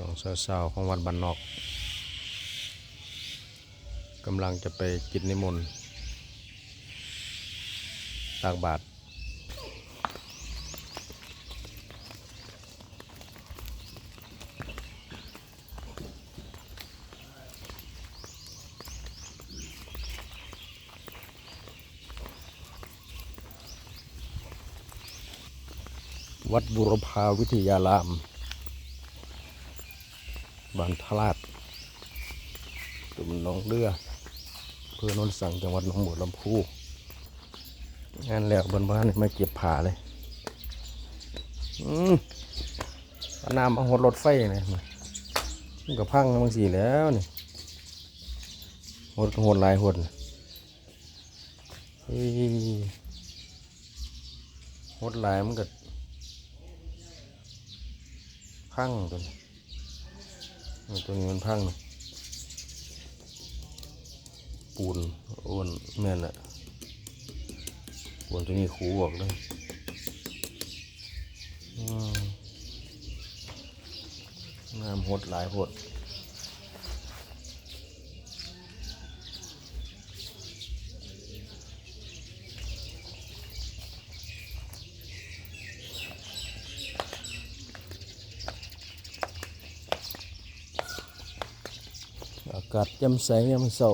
ช่วงเช้าๆของวันบันนอกกำลังจะไปกินนิมนต์ตักบาตรวัดบุรพาวิทยาราม บานทลาดตุ่มหนองเรือเพื่อนนสั่งจังหวัดหนองบัวลำพูงานแล้วบนบ้านนี่มาเก็บผ่าเลย อืมน้ำมาหดรถไฟนี่มามันก็พังบางสีแล้วนี่หดหดหลายหดน่ะเฮ้ยหดลายมันก็พังตัวนี้ ตัวนี้มันพังปูนอ้วนแม่นอะปูนตัวนี้ขูออกเลยน้ำหดหลายหด กาศแจ่มใสยามเสา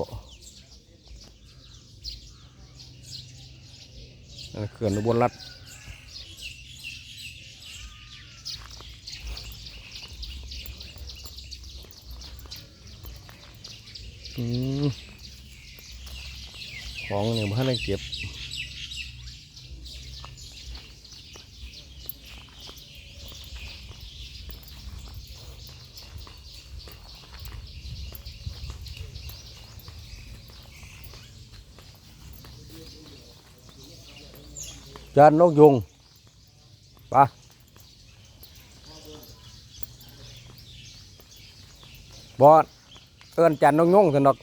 อันนนเขื่อนบนรัฐของเนี่ยมันได้เก็บ จานนกยุงปะบอดเอิ้นจันนกยุงสนอก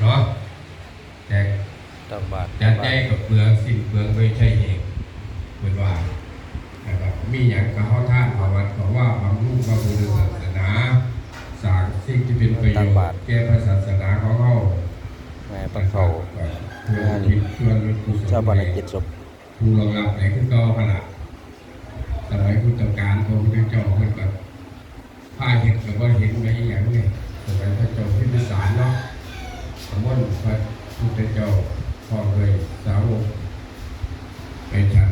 เนาะแต่ ตักบาท ยัดแย่กับเปลืองสิ้นเปลืองโดยใช่เหตุเป็นว่านะครับมีอย่างกับเขาท่านภาวัดเพราะว่าบำรุงพระพุทธศาสนาสร้างสิ่งที่เป็นประโยชน์แก่พระศาสนาของเขา แม่ปลาเขา เพื่อทิศเพื่อลุกุศล เจ้าบานกิจศพผู้รองรับในขึ้นก็ขนาดสมัยพุทธกาลพระพุทธเจ้าเพิ่นก็ผ้าเห็นกับว่าเห็นไว้อย่างนี้สมัยพระเจ้าพิมพิสารเนาะสมมติพระพุทธเจ้าพอเลยสาวกไปฉัน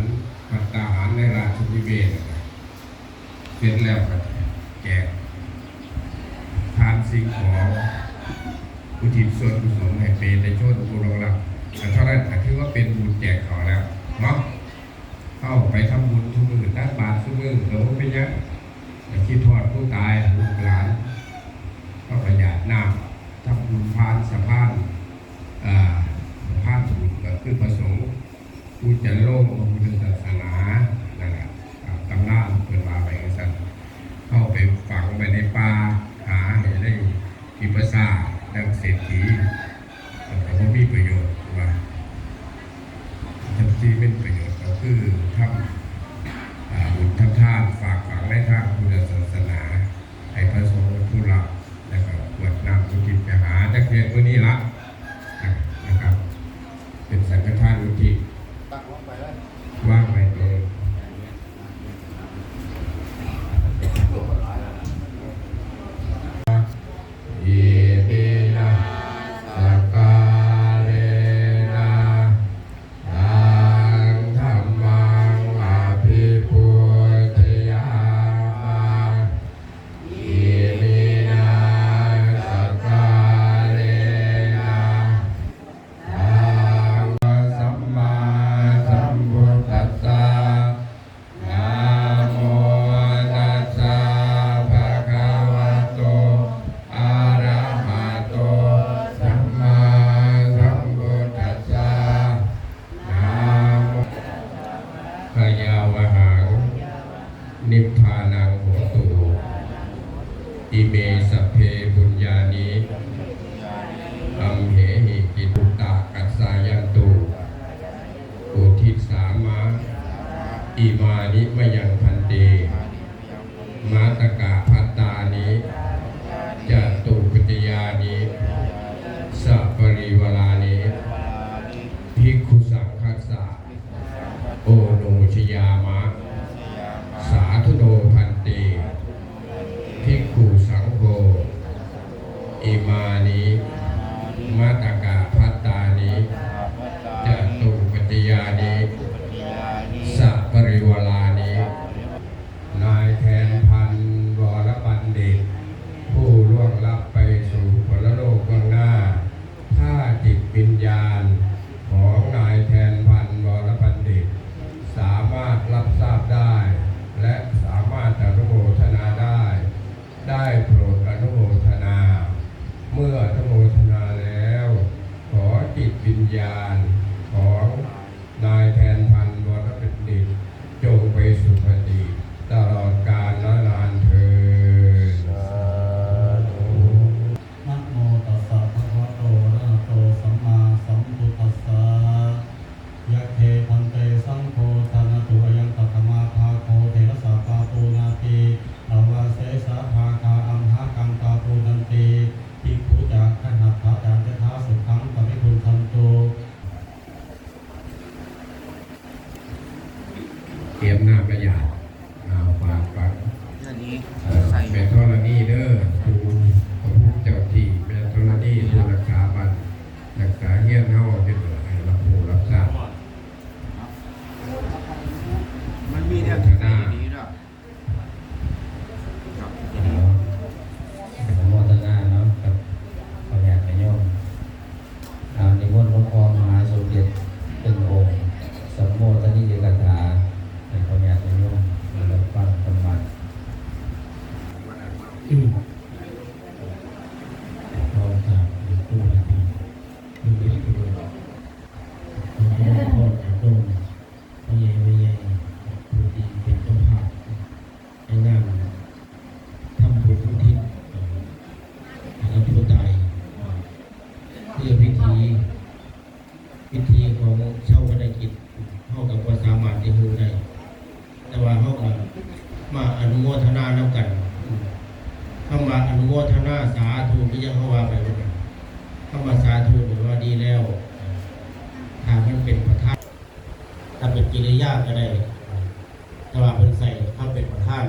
พัตตาหารในราชนิเวศน์เสร็จแล้วก็แจกทานสิ่งของอุทิศส่วนกุศลให้เปรตชนผู้รองรับ แต่เท่านั้นถือว่าเป็นบุญแจกเขาแล้วเนาะเข้าไปทำบุญทุกมือตั้งบาททุกมือเดี๋ยวเป็นยังอย่าคิดทอดผู้ตายลูกหลานก็ประหยัดน้ำทำบุญพานสะพานอ่าสะพานบุญก็คือประสงค์ผู้จะโลกพระพุทธศาสนา อิเมสัพ อ่านิมนต์หลวงพ่อมหาสมเด็จเป็นองค์สมโภชนิยกถาเป็นขออยากไปโยมแล้วฟังธรรมะอืมพอจากผู้ปฏิบัติผู้ปฏิบัติหลวงพ่อจากตรงพ่อใหญ่พ่อใหญ่ผู้ที่เป็นเจ้าภาพให้นั่ง ทำบุญอุทิศให้กับผู้ตายเพื่อพิธีพิธีของเช่าวันกิจเท่ากับว่าสามารถที่รู้ได้ แต่ว่าเขาก็มาอนุโมทนานำกันเข้ามาอนุโมทนาสาธุที่ยังเขาว่าไปว่าเข้ามาสาธุหรือว่าดีแล้วถ้ามันเป็นประธานถ้าเป็นกิริยาก็ได้ แต่ว่าเป็นใส่เข้าเป็นประธาน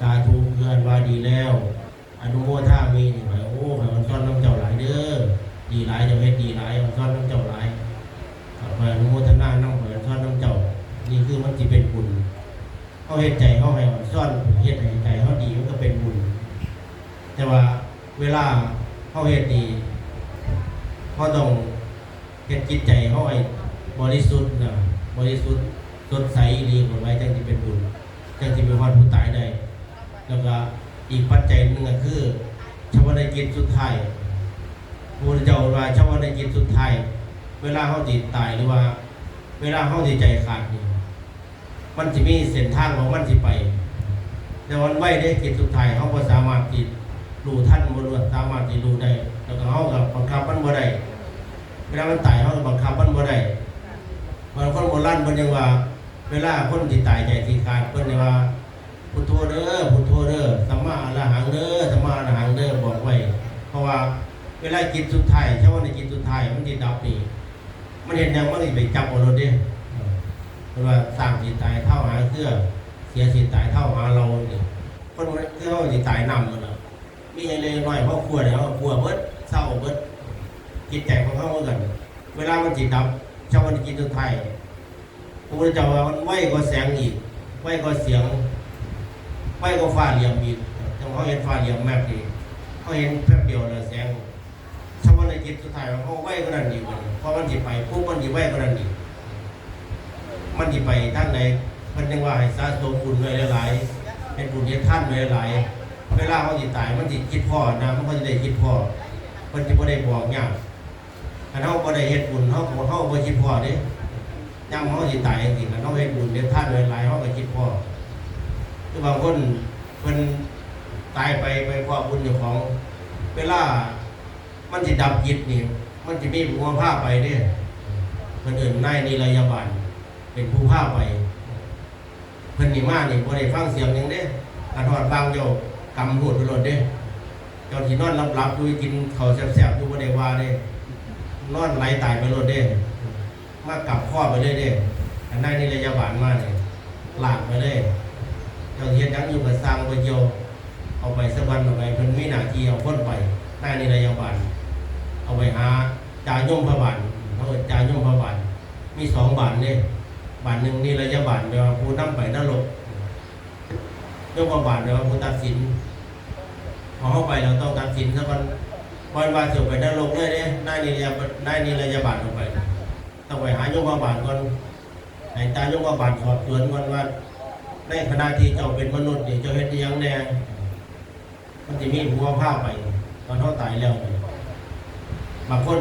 สาธุเพื่อนว่าดีแล้ว อนุโมทามีนี่หมายโอ้หมายมันซ่อนน้ำเจ้าหลายเด้อดีหลายจะเฮ็ดดีหลายมันซ่อนน้ำเจ้าหลายหมายอนุโมทนาน้ำหมายซ่อนน้ำเจ้า นี่คือมันจะเป็นบุญเขาเฮ็ดใจเขาให้มันซ่อนเฮ็ดให้ใจเขาดีมันก็เป็นบุญ แต่ว่าเวลาเขาเฮ็ดดีเขาต้องเฮ็ดจิตใจเขาให้บริสุทธิ์นะบริสุทธิ์สดใสดีกว่าไว้จังที่เป็นบุญ จังที่เป็นวันผู้ตายได้ แล้ว ก็อีกปัจจัยหนึ่งก็คือชาวนากิจสุดท้ายพระเจ้าว่าชาวนากิจสุดท้ายเวลาเขาติดตายหรือว่า เวลาเขาติใจขาดนี่มันจะมีเส้นทางของมันที่ไป แต่วันไหวได้กิจสุดท้ายเขาก็สามารถติดรู้ท่านบรวสามารถที่รู้ได้ แล้วก็เขากับบังคับมันบ่ได้เวลามันตายเขาก็บังคับมันบ่ได้บางคนโบราณเพิ่นยังว่า เวลาคนที่ตายใจที่ขาดเพิ่นเนี่ยว่า พุทโธเด้อพุทโธเด้อสัมมาอรหังเด้อสัมมาอรหังเด้อบอกไว้ เพราะว่าเวลาจิตสุดท้ายเช่าว่าในจิตสุดท้ายมันจิตดับนี่มันเห็นยังมันไปจับเอารถเด้เพราะว่าสร้างจิตตายเท่าหาเครือเสียจิตตายเท่าหาเราเนี่ยคนมันคือเขาจิตตายนำมันน่ะมีอะไรน้อยเพราะกลัวเดี๋ยวกลัวเบิดเศร้าเบิดจิตใจของเขาเหมือนกันเวลามันจิตดับช่าว่าในจิตสุดท้ายพระพุทธเจ้าว่ามันไหวก็แสงอีกไหวก็เสียง ไม่ก็ฟ้าเหลี่ยมอีกแต่เขาเห็นฟ้าเหลี่ยมแมบดีเขาเห็นแป๊บเดียวเลยแสงชาวบ้านในจิตสุดท้ายเขาไหวก็นั่นดีกว่าเพราะมันจิไปปุ๊บมันจิไหวก็นั่นดีมันจิไปท่านใดมันยังว่าให้สะสมบุญไว้หลายๆเป็นบุญเฮ็ดท่านไว้หลายเวลาเขาจิตายมันจิคิดพ่อนะมันก็จะได้คิดพ่อมันจะไม่ได้บอกยากถ้าเขาบ่ได้เฮ็ดบุญเขาเขาบ่คิดพ่อเด้ย่ำเขาจิตายจริงๆเขาเฮ็ดบุญเฮ็ดท่านไว้หลายเขาก็คิดพ่อ บางคนเพิ่นตายไปไปเพราะบุญของ เวลา มันสิดับจิตนี่ มันจะมีผู้พาไปเด้เพิ่นเอื่นนายนิรยาบาลเป็นผู้พาไป เพิ่นนี่มานี่บ่ได้ฟังเสียงยังเด้กระทอดบางเจ้ากำรวดไปรถเด้เจ้าที่นอนหลับๆอยู่กินเขาแซ่บๆอยู่บ่ได้ว่าเด้นอนไหลตายไปรถเด้มากลับข้อไปเลยเด้อันนั้นนี่รยะบานมาเนี่ยหลากไปเลย เจ้าเฮ็ดยังอยู่กับสร้างไปเดียวเอาไปสักวันเอาไปเพิ่นมีหน้าที่เอาพ้นไปหน้านี่ระยะบานเอาไปหาจาโยมพระบาทเขาเอิ้นจาโยมพระบาทมีสองบาทเนี่ยบาทหนึ่งนี่ระยะบานเดียวาผู้นำไปนรกโยมพระบาทเดียวาผู้ตัดสินพอเข้าไปเราต้องตัดสินซะก่อนวันวานเสียวไปนรกเลยเนี่ยได้นิรยาได้นิรยาบาทออกไปต้องไปหายกบาลก่อนให้ตายกบาลสอบสวนก่อนว่า ในขณะที่เจ้าเป็นมนุษย์เนี่ยเจ้าเฮ็ดยังแน่มันจะมีหัวผ้าไปตอนเขาตายแล้วนี่บางคน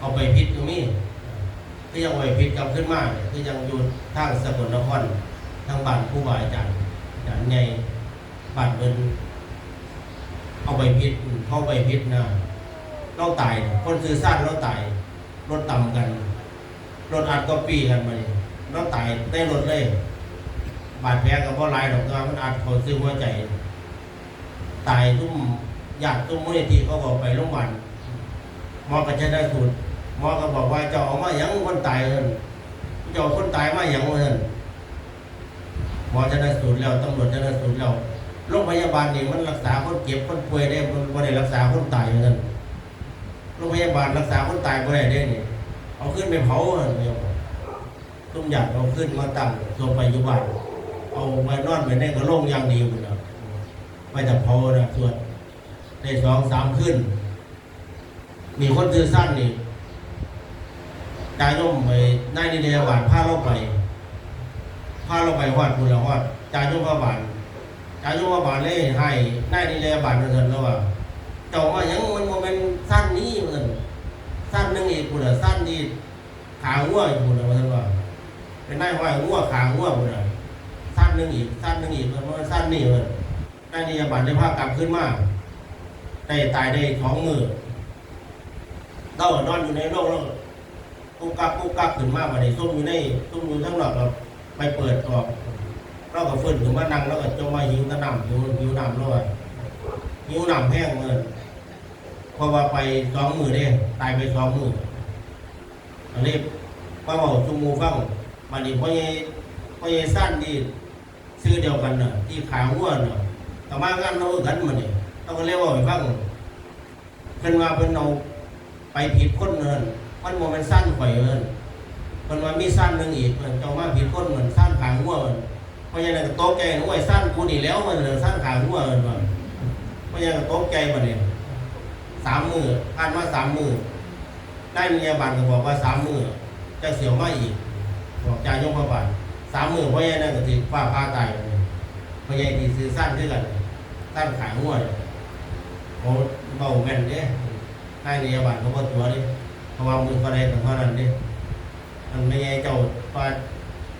เอาไปพิษก็มีที่ยังเอาไปพิษกลับขึ้นมาเนี่ยที่ยังอยู่ทางสกลนครทางบ้านผู้บาอาจารย์อาจารย์ใหญ่บ้านเบินเอาไปพิษเข้าไปพิษนะเราตาย คนซื้อสั้นเราตายรถต่ำกันรถอัดก็ปีกันมาเนี่ยเราตายได้รถเลย บาดแผลกับว่าลายดอกตัวมันอัดเขาซื้อหัวใจ ตายตุ้มญาติตุ้มมูลนิธิเขาบอกไปโรงพยาบาลหมอก็จะได้สูตรหมอก็บอกว่าเจ้าเอามาหยังคนตายเอินเจ้าคนตายมาหยังเอินหมอจะได้สูตรแล้วตำรวจจะได้สูตรแล้วโรงพยาบาลนี่มันรักษาคนเจ็บคนป่วยได้มันบ่ได้รักษาคนตายอย่างนั้นโรงพยาบาลรักษาคนตายบ่ได้เด้นี่เอาขึ้นไปเผาเดียตุ้มหยัดเอาขึ้นมาตั้งส่งไปอยู่บ้าน เอาไปนอนไปในกระโรงอย่างดีพุ่นน่ะไปแต่เผาน่ะส่วดได้สองสามขึ้น มีคนซื้อสั้นนี่ตายย่อมไปนายนิเดียบาลพาเราไปพาเราไปฮอดพุ่นละฮอดจายย่อมพระบาลอายุว่าบาทเลยให้ได้นี่เลยบาทเงินแล้วว่าเจ้ามายังมันโมเป็นสั้นนี้เหมือนสั้นหนึงอีกปุ่นอะสั้นนี่ขางัวอยู่ปุ่นอะมันว่าเป็นนายห้อยงัวงขางัวปุ่นอะสั้ นหนึงอีกสั้นหนึงอีกมันว่าสั้นนี่มันได้นี่บาทได้ภาพกลับขึ้นมาได้ตายได้ท้องมือเรานอนอยู่ในโลกแล้วกุกกักกุกกักขึ้นมาบัดนี้ซุ่มอยู่ในซุ่มอยู่ทั้งหลอดเราไปเปิดออกเราก็ฟื้นถึงมานั่งแล้วก็จมมาหิวแตะนำหิวหิวน้ำแล้วอะหิวน้ำแห้งเมื่อเพราะว่าไปสองมือเด้ตายไปสองมืออันนี้ป้าบอกจุมูฟังมันนี่พ่อใหญ่พ่อใหญ่สั้นที่ ซื้อเดียวกันเน่ะที่ขาหัวเน่ะแต่มางานเรากันมันนี่ต้องก็เรียกว่าไปฟังเพิ่นว่าเพิ่นเอาไปผิดคนเนินมันโมเป็นสั้นข่อยเอินเพิ่นว่ามีสั้นหนึงอีกเพิ่นเจ้ามาผิดคนเหมือนสั้นขาหัวเอิ้นเพราะฉะนั้นก็ตกใจนึกว่าสั้นกูนี่แล้วมันเหลือสั้นขาหัวเอินว่าเพราะฉะนั้นก็ตกใจมาเนี่ยสามมือผ่านมาสามมือได้มียาบันก็บอกว่าสามมือจะเสียวมาอีกบอกจายกพระบาท สามมือเพราะฉะนั้นก็ติฟ้าพาตายเลยพราะฉะนั้นที่ซื้อสั้นด้วยกันสั้นขายหัวเลยเขาเบาแม่นเนี่ยได้มียาบันเขาบอตัวนี่เพราะว่ามือเขาได้ของเขานั้นเนี่ยมันไม่ใช่เจ้าว่า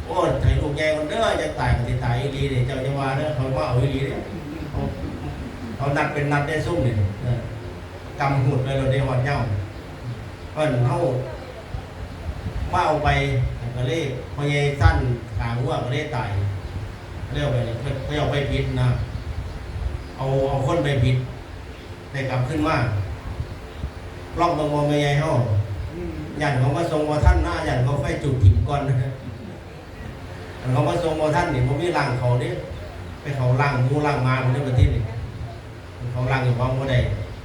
โอ้ยไถ่ลูกแกคนเด้อจะตายก็สิตายอีหลีนี่เจ้าจะว่าเด้อเขาว่าเอาอีหลีเนี่ยเขาเขานัดเป็นนัดได้ซุ่มนี่เออกำหุดเลยเราได้หอดเย้าเพิ่นเฮาว่าเอาไป ก็เลยพอใหญ่สั้นขางหัวก็เลยตายเรียกไปเพิ่นเขาเอาไปผิดนะเอาเอาคนไปผิดได้กลับขึ้นมาลอกเบางบ่ไม่ใหญ่เฮายันเขามาทรงว่าท่านหน้ายันเขาไฟจุดถิ่มก่อนนะอันเขามาทรงโมท่านนี่ผมมีร่างเขาเนี่ยไปเขาร่างมูร่างมาคนนี้ประเทศนี่เขาร่างอยู่พร้อมโมได้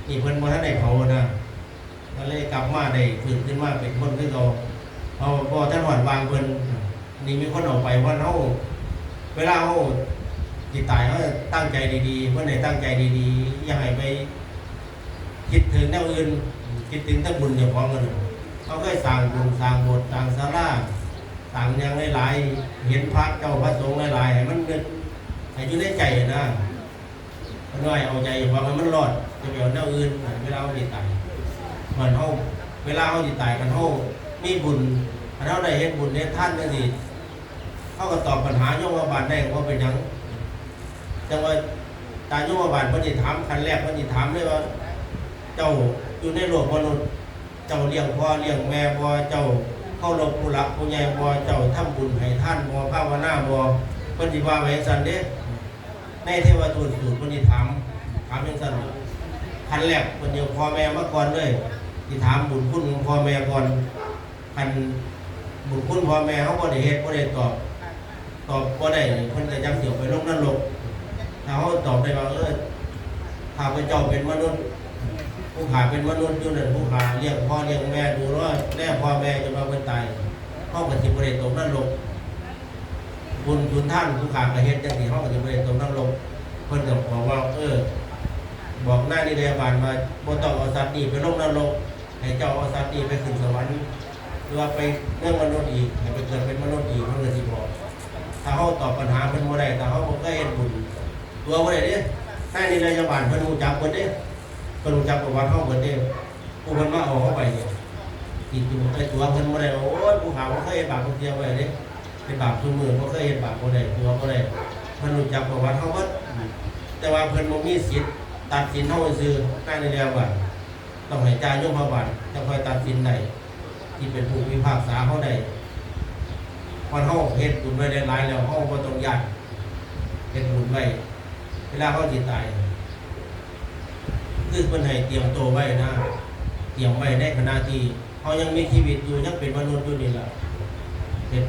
นี่เพิ่นโมท่านได้เขานะก็เลยกลับมาได้ฟื้นขึ้นมาเป็นคนที่เขา พอพอท่านหอดวางเพิ่นนี่มีคนออกไปว่าเขาเวลาเขาจิตตายเขาตั้งใจดีๆเพื่อไหนตั้งใจดีๆอย่าให้ไป คิดถึงแนวอื่น คิดถึงแต่บุญอย่างของกันเขาเคยสร้างบุญสร้างโบสถ์สร้างศาลาต่างอย่างหลายๆเห็นพระเจ้าพระสงฆ์หลายๆให้มันเกิดให้อยู่ในใจนะมันน้อยเอาใจวางให้มันรอดจะไปเอาแนวอื่นเวลาเขาจิตตายเหมือนเขาเวลาเขาจิตายกันเขา มีบุญเขาได้เห็นบุญเนี่ยท่านก็สิเขาก็ตอบปัญหาโยมบาลได้ว่าเป็นยังจังว่าตาโยมบาลพิ่นสิถามคันแรกพิ่นสิถามเลยว่า เจ้าอยู่ในโลกมนุษย์เจ้าเลี้ยงพ่อเลี้ยงแม่บ่เจ้าเข้ารบผู้หลักผู้ใหญ่บ่เจ้าทำบุญให้ท่านบ่ภาวนาบ่เพิ่นสิว่าไว้ซั่นเด้ในเทวทูตสูตรพิ่นสิถามถามจังซั่นคันแรกเพิ่นเดียวพ่อแม่มาก่อนเลยที่ถามบุญคุณของพ่อแม่ก่อน คันบุญคุณพ่อแม่เขาบ่ได้เฮ็ดบ่ได้ตอบ ตอบบ่ได้เพิ่นก็จังเสียวไปลงนรกถ้าเขาตอบได้ว่าเออข้าพเจ้าเป็นมนุษย์ ผู้ขาเป็นมนุษย์อยู่นั่นผู้ขาเลี้ยงพ่อเลี้ยงแม่ดูว่าแม่พ่อแม่จนมาเพิ่นตายเขาก็สิบ่ได้ตกนรกบุญทุนท่านผู้ขาก็เฮ็ดจังซี่เขาก็สิบ่ได้ตกนรกเพิ่นก็บอกว่า เออ บอกหน้านิเดบานมาบ่ต้องเอาสัตว์นี่ไปลงนรกให้เจ้าเอาสัตว์นี่ไปขึ้นสวรรค์ หรือว่าไปเรื่องมนุษย์อีกไปเกิดเป็นมนุษย์อีกเพิ่นก็สิบอกถ้าเขาตอบปัญหาเพิ่นบ่ได้ถ้าเขาบ่เคยเฮ็ดบุญตัวบ่ได้เด้หน้านิเดบานเพิ่นรู้จักเบิดเด้เพิ่นรู้จักประวัติเขาเบิดเด้ผู้เพิ่นมาเอาเข้าไปเนี่ยติดอยู่ไอ้ตัวเพิ่นบ่ได้โอ้ยผู้หาบ่เคยบาปคนเดียวไว้เด้เป็นบาปทุกมื้อบ่เคยเฮ็ดบาปบ่ได้ตัวบ่ได้เพิ่นรู้จักประวัติเขาเบิดแต่ว่าเพิ่นบ่มีสิทธิ์ตัดสินเฮาซื่อหน้านิเดบานต้องให้จ่ายยมพบาลจะคอยตัดสินใด ที่เป็นผู้พิพากษาเขาใดวันเขาเฮ็ดบุญไว้ได้หลายแล้วเขาก็ต้องยัดเฮ็ดบุญไว้เวลาเขาจิตตายคือคนให้เตรียมตัวไว้นะเตรียมไว้ในขณะที่เขายังมีชีวิตอยู่ยังเป็นมนุษย์อยู่นี่แหละเฮ็ด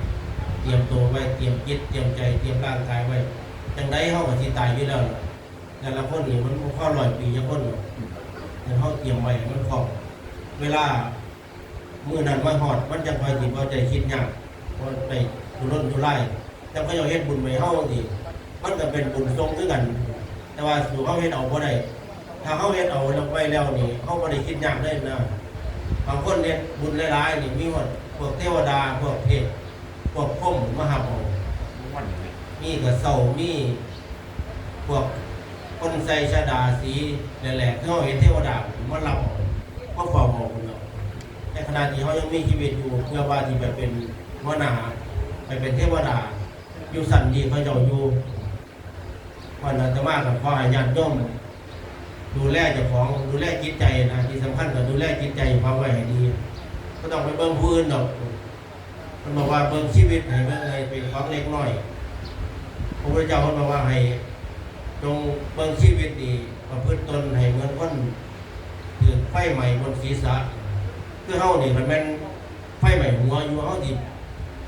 เตรียมตัวไว้เตรียมจิตเตรียมใจเตรียมร่างกายไว้จังไดเขาก็สิตายอยู่แล้วแต่ละคนนี่มันบ่พอร้อยปีจังคนหรอแต่เขาเตรียมไว้มันคล่องเวลา มื่อนั้นมาหอดมันจะคอยติดว่ใจคิดยากเพราะไปทุรนทุรายแต่เขาจะเฮ็ดบุญไว้เฮาสิมันก็เป็นบุญทรงคือกัน แต่ว่าสู่เขาเฮ็ดเอาบ่ได้ถ้าเขาเฮ็ดเอาล้วไว้แล้วนี่เขาบ่ได้คิดยากได้นะบางคนเนี่ยบุญหลายๆนี่มีหมดพวกเทวดาพวกเทพพวกพรหมมหาวันนี้มีกระเซามีพวกคนใส่ชาดาสีแหลกๆเขาเห็นเทวดามันรับก็เฝ้าบอกคนเรา ในขณะที่เขายังมีชีวิตอยู่เพื่อว่าที่ไปเป็นวนาไปเป็นเทวดา อยู่สันดีเขาเจ้าอยู่วันอาตมากับพ่อให้ญาติโยมดูแลเจ้าของดูแลจิตใจนะที่สำคัญก็ดูแลจิตใจความไว้ให้ดี ก็ต้องไปเบิ่งผู้อื่นดอกมันบอกว่าเบิ่งชีวิตให้เบิ่งให้เป็นของเล็กน้อยพระพุทธเจ้าเขาบอกว่าให้จงเบิ่งชีวิตดีประพฤติตนให้เหมือนคนถือไฟใหม่บนศีรษะ คือเฮานี่มันแม่นไฟใหม่หัวอยู่เฮาดิ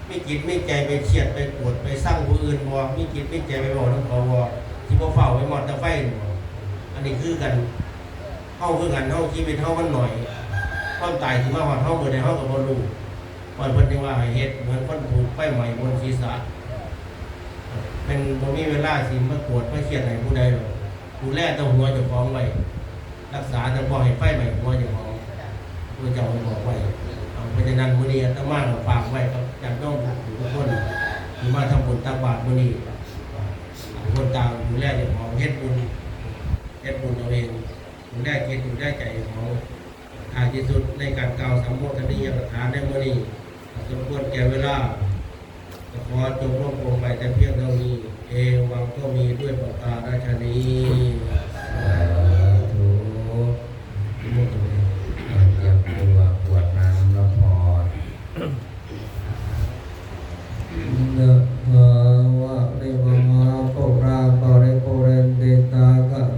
ไม่คิดไม่ใจไปเครียดไปปวดไปสร้างผู้อื่นบ่ไม่คิดไม่ใจไปบอกน้ำเขาบ่ที่บ่เฝ้าไว้หมดแต่ไฟนี่บ่อันนี้คือกันเฮาคือกันเฮาชีวิตเฮามันหน่อยความตายที่มาว่าเฮาเกิดในเฮาก็บ่รู้วันเพิ่นจึงว่าให้เฮ็ดเหมือนคนถูกไฟใหม่บนศีรษะเป็นบ่มีเวลาสิมาปวดมาเครียดให้ผู้ใดหรอกดูแลแตัวหัวเจ้าของไว้รักษาแต่บ่ให้ไฟไหม้หัวเจ้าของ ผู้เจ้าบอกไว้เอาเพราะฉะนั้นมื้อนี้อาตมากฝากไว้กับญาติโยมทุกคนที่มาทำบุญตักบาตรมื้อนี้คนตางดูแลเจ้าของเฮ็ดบุญเฮ็ดบุญเอาเองดูแลจิตดูแลใจของท้ายที่สุดในการกล่าวสัมโภชนียกถานในมื้อนี้สมควรแก่เวลาขอจงร่วบรวมไปแต่เพียงเท่านี้ เอวังก็มีด้วยประกาศราชนี นติ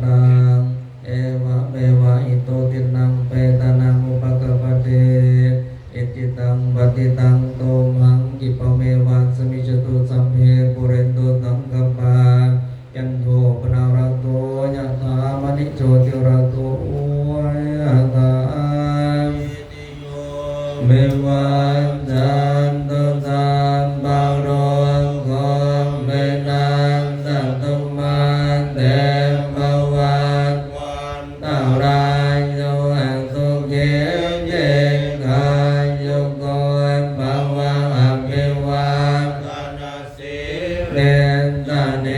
นตาเน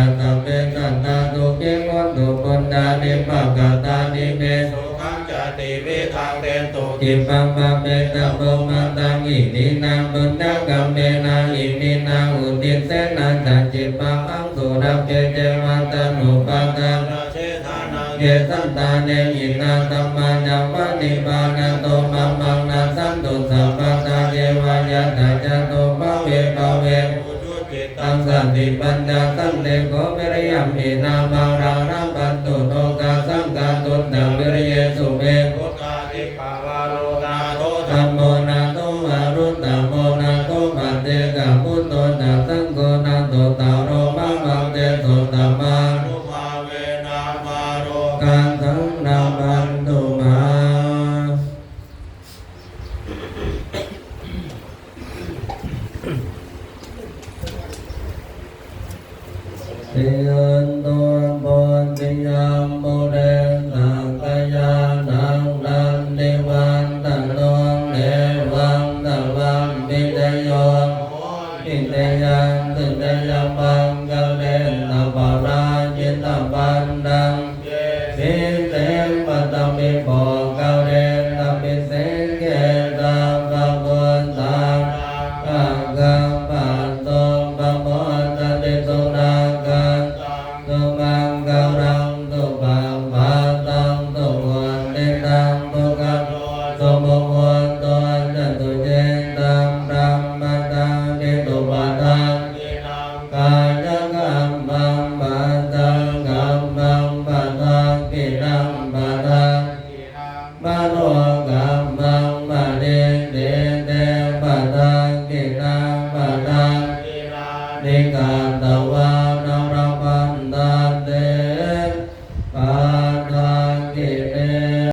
าปิตตะเปตัตตาตุเกวัตถุปุณดานิปะกตานิเมสุขังจติวิทางเตตุจิปังปะเปตะโพมาตังอินินาบุญดังกัมเมนาอิมินาอุติเสนาจัจิปังอังสุรัพเจเจวัตนุปะตาราเชธานาเกสันตาเนยินาตัมมาญาวะนิปานาโตมัมมังนาสันตุสัพพะตาเยวายะตาจโตภเวภเวอุจุจิตัง สันติปัญญาสันเดโกวิริยมหินามารารังปันตุโตกาสังกาตุตังวิริเยสุเมพุทธาทิปาวาโลนาโตธัมโมนาโตวารุตตโมนาโตปัตเตกะพุทโตนาสั